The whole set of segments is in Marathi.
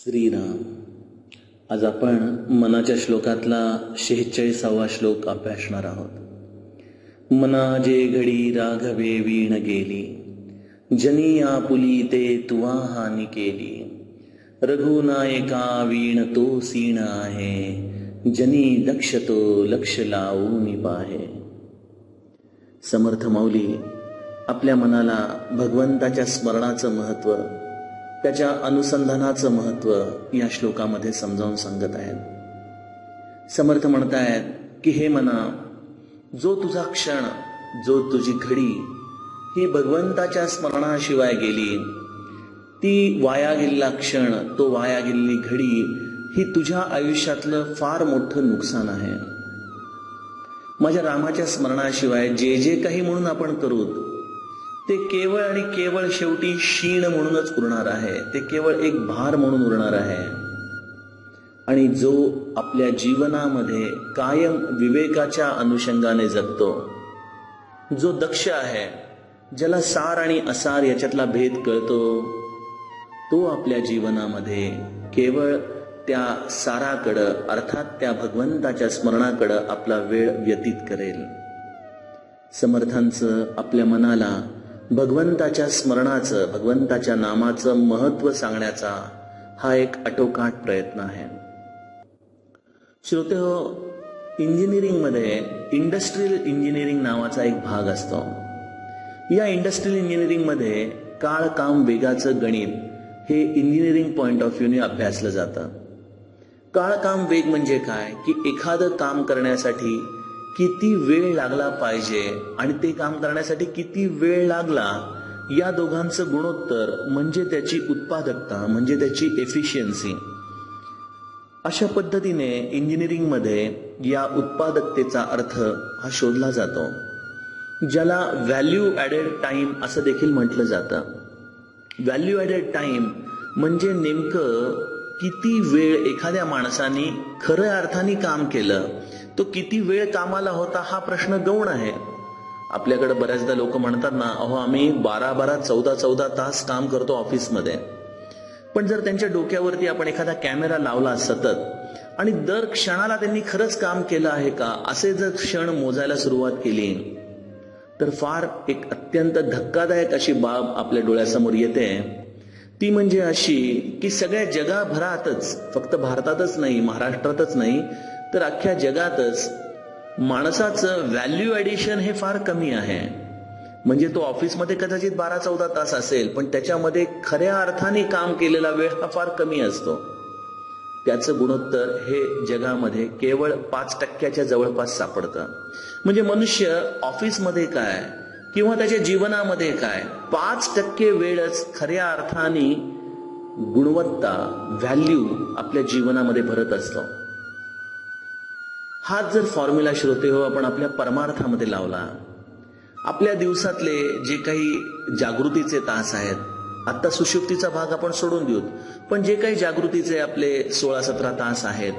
श्रीराम. आज आपण मनाच्या श्लोकातला शेहेचाळीसावा श्लोक अभ्यासणार आहोत. मना जे घडी राघवे वीण गेली जनी आपुली ते तुवा हानी केली. रघुनायका वीण तो सीण आहे जनी दक्ष तो लक्ष लावून पाहे. समर्थ माऊली आपल्या मनाला भगवंताच्या स्मरणाचं महत्त्व त्याच्या अनुसंधानाचं महत्त्व या श्लोकामध्ये समजावून सांगत आहेत. समर्थ म्हणतायत की हे मना जो तुझा क्षण जो तुझी घडी ही भगवंताच्या स्मरणाशिवाय गेली. ती वाया गेलेला क्षण तो वाया गेलेली घडी ही तुझ्या आयुष्यातलं फार मोठं नुकसान आहे. माझ्या रामाच्या स्मरणाशिवाय जे जे काही म्हणून आपण करू ते केवळ आणि केवळ शेवटी क्षीण म्हणूनच उरणार आहे. ते केवळ एक भार म्हणून उरणार आहे. आणि जो आपल्या जीवनामध्ये कायम विवेकाच्या अनुषंगाने जगतो जो दक्ष आहे ज्याला सार आणि असार याच्यातला भेद कळतो तो आपल्या जीवनामध्ये केवळ त्या साराकडं अर्थात त्या भगवंताच्या स्मरणाकडं आपला वेळ व्यतीत करेल. समर्थांचं आपल्या मनाला भगवंताच्या स्मरणाचं भगवंताच्या नामाचं महत्त्व सांगण्याचा हा एक अटोकाट प्रयत्न आहे. श्रोते हो इंजिनिअरिंगमध्ये इंडस्ट्रियल इंजिनिअरिंग नावाचा एक भाग असतो. या इंडस्ट्रियल इंजिनिअरिंगमध्ये काळ काम वेगाचं गणित हे इंजिनिअरिंग पॉईंट ऑफ व्ह्यूने अभ्यासलं जातं. काळ काम वेग म्हणजे काय? की एखादं काम करण्यासाठी किती वेळ लागला पाहिजे आणि ते काम करण्यासाठी किती वेळ लागला या दोघांचं गुणोत्तर म्हणजे त्याची उत्पादकता म्हणजे त्याची एफिशियन्सी अशा पद्धतीने इंजिनिअरिंगमध्ये या उत्पादकतेचा अर्थ हा शोधला जातो ज्याला व्हॅल्यू ॲडेड टाईम असं देखील म्हटलं जातं. व्हॅल्यू ॲडेड टाईम म्हणजे नेमकं किती वेळ एखाद्या माणसाने खऱ्या अर्थाने काम केलं तो किती वेळ कामाला होता हा प्रश्न गौण आहे. आपल्याकडे बऱ्याचदा लोक म्हणतात ना अहो आम्ही बारा बारा चौदा चौदा तास काम करतो ऑफिसमध्ये. पण जर त्यांच्या डोक्यावरती आपण एखादा कॅमेरा लावला सतत आणि दर क्षणाला त्यांनी खरंच काम केलं आहे का असे जर क्षण मोजायला सुरुवात केली तर फार एक अत्यंत धक्कादायक अशी बाब आपल्या डोळ्यासमोर येते. ती म्हणजे अशी की सगळ्या जगाभरातच फक्त भारतातच नाही महाराष्ट्रातच नाही तर अख्ख्या जगातच माणसाचं व्हॅल्यू ॲडिशन हे फार कमी आहे. म्हणजे तो ऑफिसमध्ये कदाचित बारा चौदा तास असेल पण त्याच्यामध्ये खऱ्या अर्थाने काम केलेला वेळ हा फार कमी असतो. त्याचं गुणोत्तर हे जगामध्ये केवळ पाच टक्क्याच्या जवळपास सापडतं. म्हणजे मनुष्य ऑफिसमध्ये काय किंवा त्याच्या जीवनामध्ये काय पाच टक्के वेळच खऱ्या अर्थाने गुणवत्ता व्हॅल्यू आपल्या जीवनामध्ये भरत असतो. हाच जर फॉर्म्युला श्रोते हो आपण आपल्या परमार्थामध्ये लावला आपल्या दिवसातले जे काही जागृतीचे तास आहेत आत्ता सुशुक्तीचा भाग आपण सोडून देऊत पण जे काही जागृतीचे आपले सोळा सतरा तास आहेत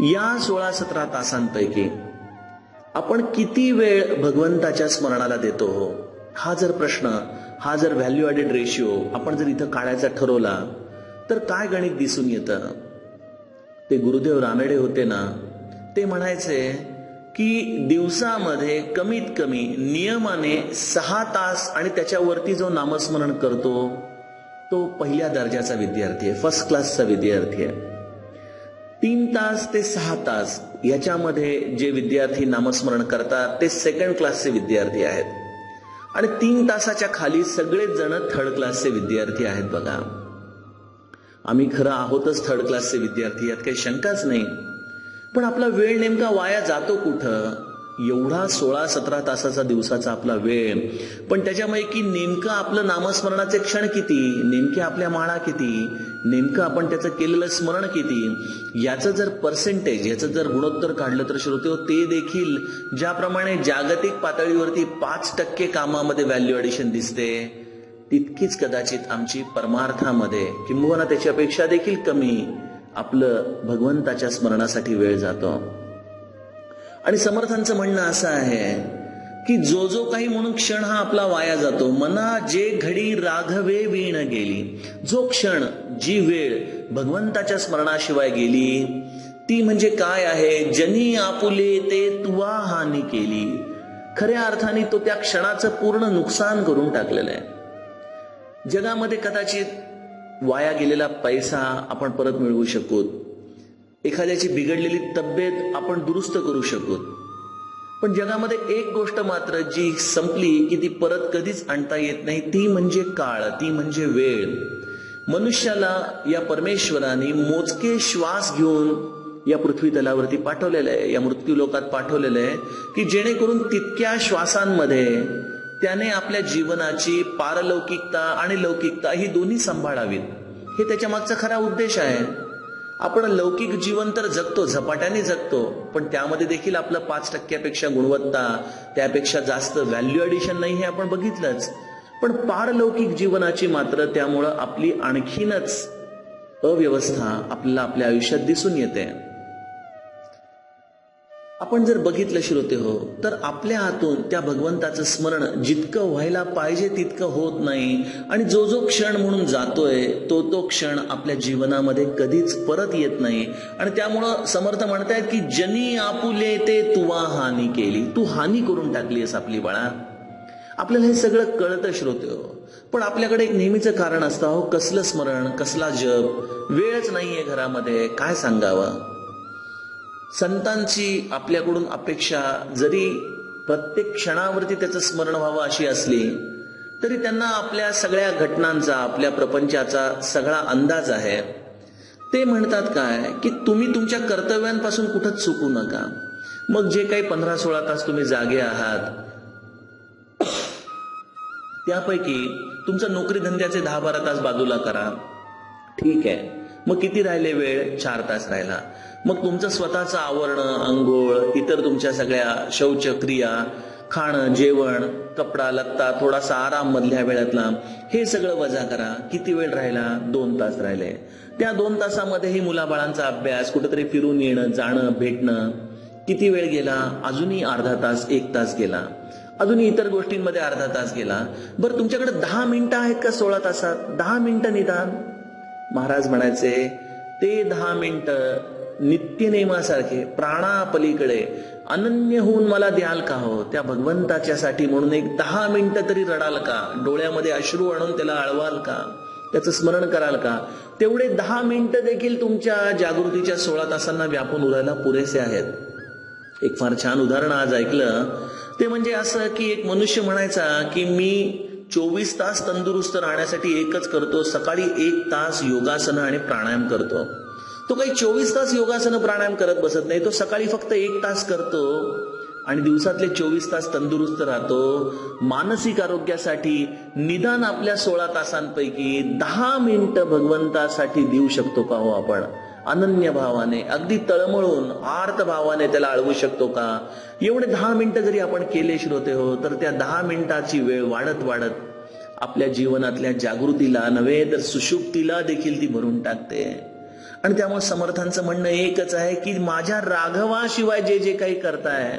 या सोळा सतरा तासांपैकी आपण किती वेळ भगवंताच्या स्मरणाला देतो हो? हा जर प्रश्न हा जर व्हॅल्यू ॲडेड रेशिओ आपण जर इथं काढायचा ठरवला तर काय गणित दिसून येतं? ते गुरुदेव रामेडे होते ना ते म्हणायचे की दिवसामध्ये कमीत कमी नियमाने सहा तास आणि त्याच्यावरती जो नामस्मरण करतो तो पहिल्या दर्जाचा विद्यार्थी आहे फर्स्ट क्लासचा विद्यार्थी आहे. तीन तास ते सहा तास याच्यामध्ये जे विद्यार्थी नामस्मरण करतात ते सेकंड क्लासचे विद्यार्थी आहेत. आणि तीन तासाच्या खाली सगळेच जण थर्ड क्लासचे विद्यार्थी आहेत बघा. आम्ही खरं आहोतच थर्ड क्लासचे विद्यार्थी यात काही शंकाच नाही. पण आपला वेळ नेमका वाया जातो कुठं? एवढा सोळा सतरा तासाचा दिवसाचा आपला वेळ. पण त्याच्यापैकी नेमकं आपलं नामस्मरणाचे क्षण किती? नेमके आपल्या माळा किती? नेमकं आपण त्याचं केलेलं स्मरण किती? याचं जर पर्सेंटेज याचं जर गुणोत्तर काढलं तर श्रोते ते देखील ज्याप्रमाणे जागतिक पातळीवरती पाच टक्के कामामध्ये व्हॅल्यू ॲडिशन दिसते तितकीच कदाचित आमची परमार्थामध्ये किंबहुना त्याच्यापेक्षा देखील कमी. आपलं भगवंताच्या स्मरणासाठी वेळ जातो. आणि समर्थांचं म्हणणं असं आहे की जो जो काही म्हणून क्षण हा आपला वाया जातो मना जे घडी राघवे वीण गेली जो क्षण जी वेळ भगवंताच्या स्मरणाशिवाय गेली ती म्हणजे काय आहे? जनी आपुले ते तुवा हानी केली. खऱ्या अर्थाने तो त्या क्षणाचं पूर्ण नुकसान करून टाकलेलं आहे. जगामध्ये कदाचित वाया गेलेला पैसा आपण परत मिळवू शकूत. एखाद्याची बिघडलेली तब्येत आपण दुरुस्त करू शकूत. पण जगामध्ये एक गोष्ट मात्र जी संपली की ती परत कधीच आणता येत नाही ती म्हणजे काळ ती म्हणजे वेळ. मनुष्याला या परमेश्वराने मोजके श्वास घेऊन या पृथ्वी तलावरती पाठवलेलं आहे. या मृत्यू लोकात पाठवलेलं आहे की जेणेकरून तितक्या श्वासांमध्ये त्याने आपल्या जीवनाची पारलौकिकता आणि लौकिकता ही दोन्ही सांभाळावीत. हे त्याच्या मागचा खरा उद्देश आहे. आपण लौकिक जीवन तर जगतो झपाट्याने जगतो पण त्यामध्ये देखील आपलं पाच टक्क्यापेक्षा गुणवत्ता त्यापेक्षा जास्त व्हॅल्यू ॲडिशन नाही हे आपण बघितलंच. पण पारलौकिक जीवनाची मात्र त्यामुळं आपली आणखीनच अव्यवस्था आपल्याला आपल्या आयुष्यात दिसून येते. आपण जर बघितलं श्रोते हो तर आपल्या हातून त्या भगवंताचं स्मरण जितकं व्हायला पाहिजे तितकं होत नाही. आणि जो जो क्षण म्हणून जातोय तो तो क्षण आपल्या जीवनामध्ये कधीच परत येत नाही. आणि त्यामुळं समर्थ म्हणतायत की जनी आपुले ते तुवा हानी केली. तू हानी करून टाकलीस आपली बाळा. आपल्याला हे सगळं कळतं श्रोते हो. पण आपल्याकडे एक नेहमीचं कारण असतं हो कसलं स्मरण कसला जप. वेळच नाहीये घरामध्ये. काय सांगावं? संतांची आपल्याकडून अपेक्षा जरी प्रत्येक क्षणावरती त्याचं स्मरण व्हावं अशी असली तरी त्यांना आपल्या सगळ्या घटनांचा आपल्या प्रपंचाचा सगळा अंदाज आहे. ते म्हणतात काय की तुम्ही तुमच्या कर्तव्यांपासून कुठंच चुकू नका. मग जे काही पंधरा सोळा तास तुम्ही जागे आहात त्यापैकी तुमचं नोकरी धंद्याचे दहा बारा तास बाजूला करा. ठीक आहे. मग किती राहिले वेळ? चार तास राहिला. मग तुमचं स्वतःचं आवरणं अंघोळ इतर तुमच्या सगळ्या शौचक्रिया खाणं जेवण कपडा लत्ता थोडासा आराम मधल्या वेळातला हे सगळं वजा करा. किती वेळ राहिला? दोन तास राहिले. त्या दोन तासामध्येही मुलाबाळांचा अभ्यास कुठेतरी फिरून येणं जाणं भेटणं किती वेळ गेला? अजूनही अर्धा तास एक तास गेला. अजूनही इतर गोष्टींमध्ये अर्धा तास गेला. बरं तुमच्याकडे दहा मिनिटं आहेत का सोळा तासात? दहा मिनिटं निदान. महाराज म्हणायचे ते दहा मिनिटं नित्यनेमासारखे प्राणापलीकडे अनन्य होऊन मला द्याल का हो? त्या भगवंताच्या साठी म्हणून एक दहा मिनिटं तरी रडाल का? डोळ्यामध्ये अश्रू आणून त्याला अळवाल का? त्याचं स्मरण कराल का? तेवढे दहा मिनिटं देखील तुमच्या जागृतीच्या सोळा तासांना व्यापून उरायला पुरेसे आहेत. एक फार छान उदाहरण आज ऐकलं. ते म्हणजे असं की एक मनुष्य म्हणायचा की मी चोवीस तास तंदुरुस्त राहण्यासाठी एकच करतो. सकाळी एक तास योगासनं आणि प्राणायाम करतो. तो काही चोवीस तास योगासनं प्राणायाम करत बसत नाही. तो सकाळी फक्त एक तास करतो आणि दिवसातले चोवीस तास तंदुरुस्त राहतो. मानसिक आरोग्यासाठी निदान आपल्या सोळा तासांपैकी दहा मिनिटं भगवंतासाठी देऊ शकतो का हो आपण? अनन्य भावाने अगदी तळमळून आर्त भावाने त्याला अळवू शकतो का? एवढे दहा मिनिटं जरी आपण केले श्रोते हो तर त्या दहा मिनिटाची वेळ वाढत वाढत आपल्या जीवनातल्या जागृतीला नव्हे तर सुशुक्तीला देखील ती भरून टाकते. आणि त्यामुळे समर्थांचं म्हणणं एकच आहे की माझ्या राघवाशिवाय जे जे काही करताय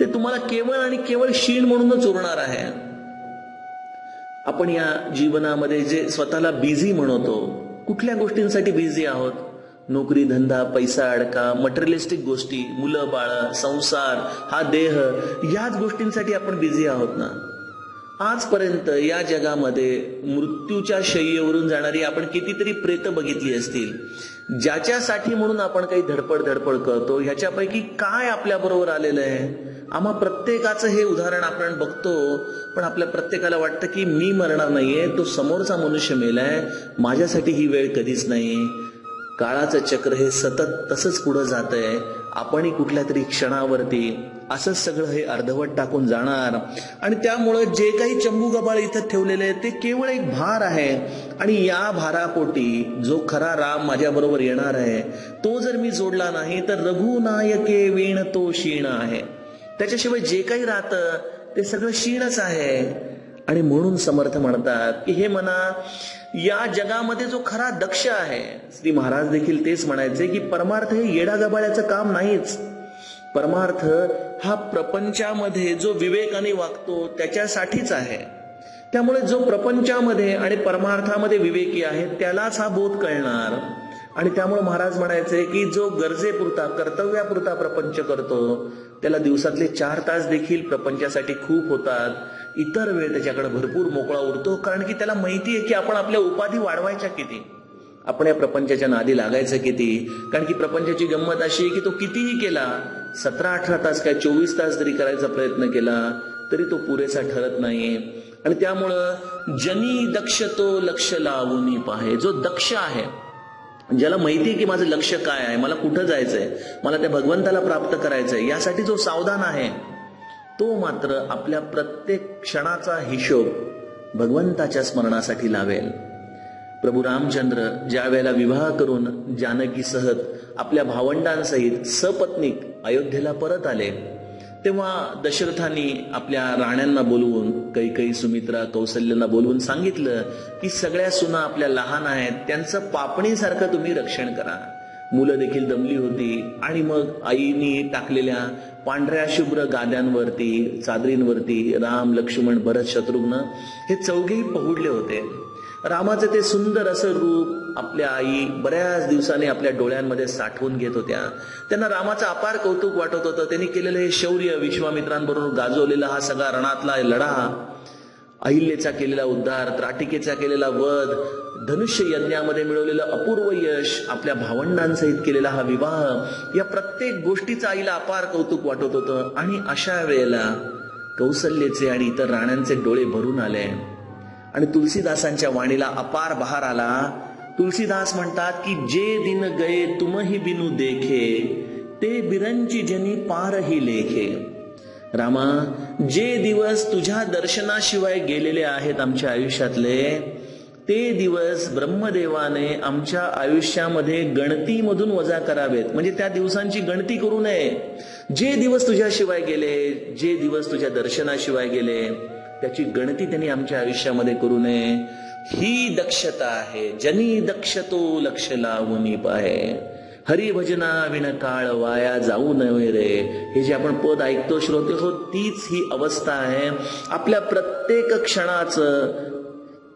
ते तुम्हाला केवळ आणि केवळ क्षीण म्हणूनच उरणार आहे. आपण या जीवनामध्ये जे स्वतःला बिझी म्हणतो कुठल्या गोष्टींसाठी बिझी आहोत? नोकरी धंदा पैसा अडका मटेरियलिस्टिक गोष्टी मुलं बाळ संसार हा देह याच गोष्टींसाठी आपण बिझी आहोत ना? आजपर्यंत या जगामध्ये मृत्यूच्या शय्येवरून जाणारी आपण कितीतरी प्रेत बघितली असतील. ज्याच्यासाठी म्हणून आपण काही धडपड धडपड करतो ह्याच्यापैकी काय आपल्या बरोबर आलेलं आहे? आम्हा प्रत्येकाचं हे उदाहरण आपण बघतो पण आपल्या प्रत्येकाला वाटतं की मी मरणार नाहीये तो समोरचा मनुष्य मेलाय माझ्यासाठी ही वेळ कधीच नाही काळाचं चक्र हे सतत तसंच पुढं जात आहे आपणही कुठल्या तरी क्षणावरती असंच सगळं हे अर्धवट टाकून जाणार. आणि त्यामुळं जे काही चंबू गबाळ इथं ठेवलेले आहे ते केवळ एक भार आहे. आणि या भारापोटी जो खरा राम माझ्याबरोबर येणार आहे तो जर मी जोडला नाही तर रघुनायके वीण तो क्षीण आहे. त्याच्याशिवाय जे काही राहतं ते सगळं क्षीणच आहे. आणि म्हणून समर्थ म्हणतात की हे म्हणा या जगामध्ये जो खरा दक्ष आहे श्री महाराज देखील तेच म्हणायचे की परमार्थ हे येडा गबाळ्याचं काम नाहीच. परमार्थ हा प्रपंचामध्ये जो विवेकाने वागतो त्याच्यासाठीच आहे. त्यामुळे जो प्रपंचामध्ये आणि परमार्थामध्ये विवेकी आहे त्यालाच हा बोध कळणार. आणि त्यामुळे महाराज म्हणायचे की जो गरजेपुरता कर्तव्यापुरता प्रपंच करतो त्याला दिवसातले चार तास देखील प्रपंचासाठी खूप होतात. इतर वेळ त्याच्याकडे भरपूर मोकळा उरतो कारण की त्याला माहिती आहे की आपण आपल्या उपाधी वाढवायच्या किती. आपण या प्रपंचाच्या नादी लागायचं किती. कारण की प्रपंचाची गंमत अशी आहे की तो कितीही केला सतरा अठरा तास काय चोवीस तास जरी करायचा प्रयत्न केला तरी तो पुरेसा ठरत नाही आणि त्यामुळं जनी दक्ष तो लक्ष लावून पाहे. जो दक्ष आहे ज्याला माहिती आहे की माझं लक्ष काय आहे मला कुठं जायचंय मला त्या भगवंताला प्राप्त करायचंय यासाठी जो सावधान आहे तो मात्र आपल्या प्रत्येक क्षणाचा हिशोब भगवंताच्या स्मरणासाठी लावेल. प्रभू रामचंद्र ज्या वेळेला विवाह करून जानकीसह आपल्या भावंडांसहित सपत्नीक अयोध्येला परत आले तेव्हा दशरथांनी आपल्या राण्यांना बोलवून कैकई सुमित्रा कौशल्यांना बोलवून सांगितलं की सगळ्या सुना आपल्या लहान आहेत त्यांचं पापणीसारखं तुम्ही रक्षण करा. मुलं देखील दमली होती. आणि मग आईनी टाकलेल्या पांढऱ्या शुभ्र गाद्यांवरती चादरींवरती राम लक्ष्मण भरत शत्रुघ्न हे चौघेही पहुडले होते. रामाचं ते सुंदर असं रूप आपल्या आई बऱ्याच दिवसांनी आपल्या डोळ्यांमध्ये साठवून घेत होत्या. त्यांना रामाचं अपार कौतुक वाटत होतं. त्यांनी केलेलं हे शौर्य विश्वामित्रांबरोबर गाजवलेला हा सगळा रणातला लढा अहिल्येचा केलेला उद्धार त्राटिकेचा केलेला वध धनुष्य यज्ञामध्ये मिळवलेलं अपूर्व यश आपल्या भावंडांसहित केलेला हा विवाह या प्रत्येक गोष्टीचं आईला अपार कौतुक वाटत होतं. आणि अशा वेळेला कौसल्येचे आणि इतर राण्यांचे डोळे भरून आले. आणि तुलसीदासांच्या वाणीला अपार बहार आला. तुलसीदास म्हणतात की जे दिन गये तुमही बिनू देखे ते बिरंची जनी पारही लेखे. रामा जे दिवस तुझ्या दर्शनाशिवाय गेलेले आहेत आमच्या आयुष्यातले ते दिवस ब्रह्मदेवाने आमच्या आयुष्यामध्ये गणतीमधून वजा करावेत. म्हणजे त्या दिवसांची गणती करू नये. जे दिवस तुझ्याशिवाय गेले जे दिवस तुझ्या दर्शनाशिवाय गेले त्याची गणती त्यांनी आमच्या आयुष्यामध्ये करू नये. ही दक्षता आहे. जनी दक्षतो लक्ष लावून पाहे. हरिभजना विण काळ वाया जाऊ नये रे. हे जे आपण पद ऐकतो श्रोते हो तीच ही अवस्था आहे. आपल्या प्रत्येक क्षणाचं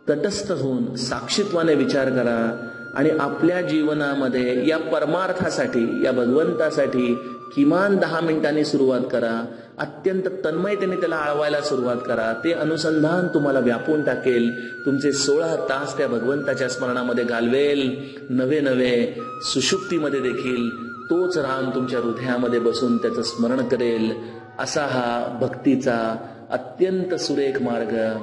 तटस्थ होऊन साक्षीत्वाने विचार करा आणि आपल्या जीवनामध्ये या परमार्थासाठी या भगवंतासाठी किमान दहा मिनिटांनी सुरुवात करा. अत्यंत तन्मयतेने त्याला आळवायला सुरुवात करा. ते अनुसंधान तुम्हाला व्यापून टाकेल. तुमचे सोळा तास त्या भगवंताच्या स्मरणामध्ये घालवेल. नवे नवे सुषुप्तीमध्ये देखील तोच राम तुमच्या हृदयामध्ये बसून त्याचं स्मरण करेल. असा हा भक्तीचा अत्यंत सुरेख मार्ग.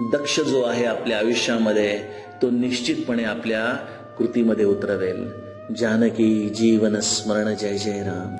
दक्ष जो आहे आपल्या आयुष्यामध्ये तो निश्चितपणे आपल्या कृतीमध्ये उतरवेल. जानकी जीवन स्मरण जय जय राम.